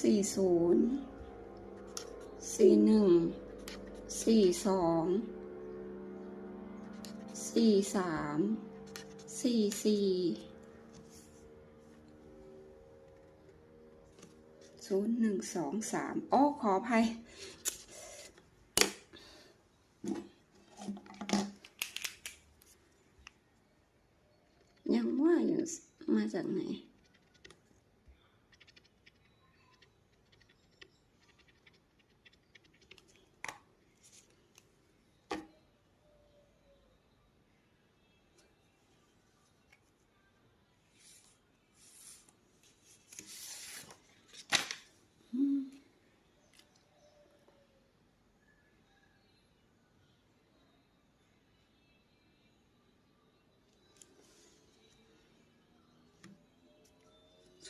สี่ศูนย์สี่หนึ่งสี่สองสี่สามสี่สี่ศูนย์หนึ่งสองสามโอ้ขออภัยยังว่าอยู่มาจากไหน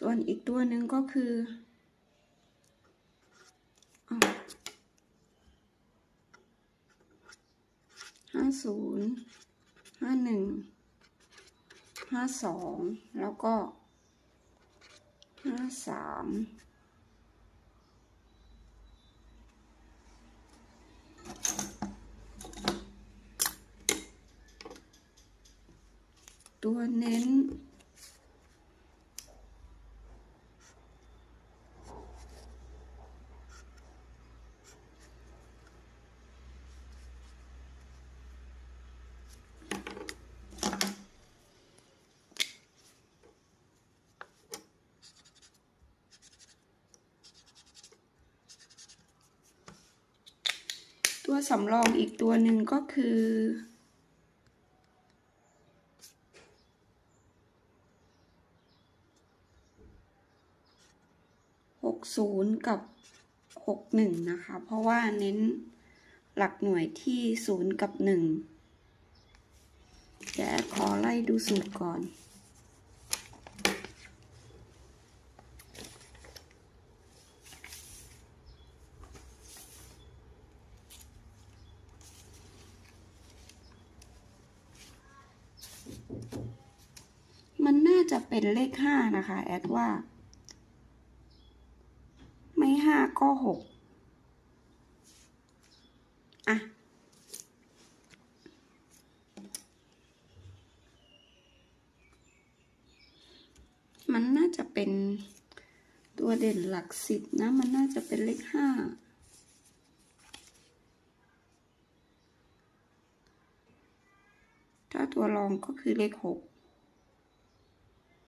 ส่วนอีกตัวหนึ่งก็คือห้าศูนย์ห้าหนึ่งห้าสองแล้วก็ห้าสามตัวเน้น ตัวสำรองอีกตัวหนึ่งก็คือหกศูนย์กับหกหนึ่งนะคะ เพราะว่าเน้นหลักหน่วยที่ศูนย์กับหนึ่งเดี๋ยวขอไล่ดูสูตรก่อน จะเป็นเลขห้านะคะ แอดว่า ไม่ห้าก็หกอะ มันน่าจะเป็นตัวเด่นหลักสิบนะ มันน่าจะเป็นเลขห้าถ้าตัวรองก็คือเลขหก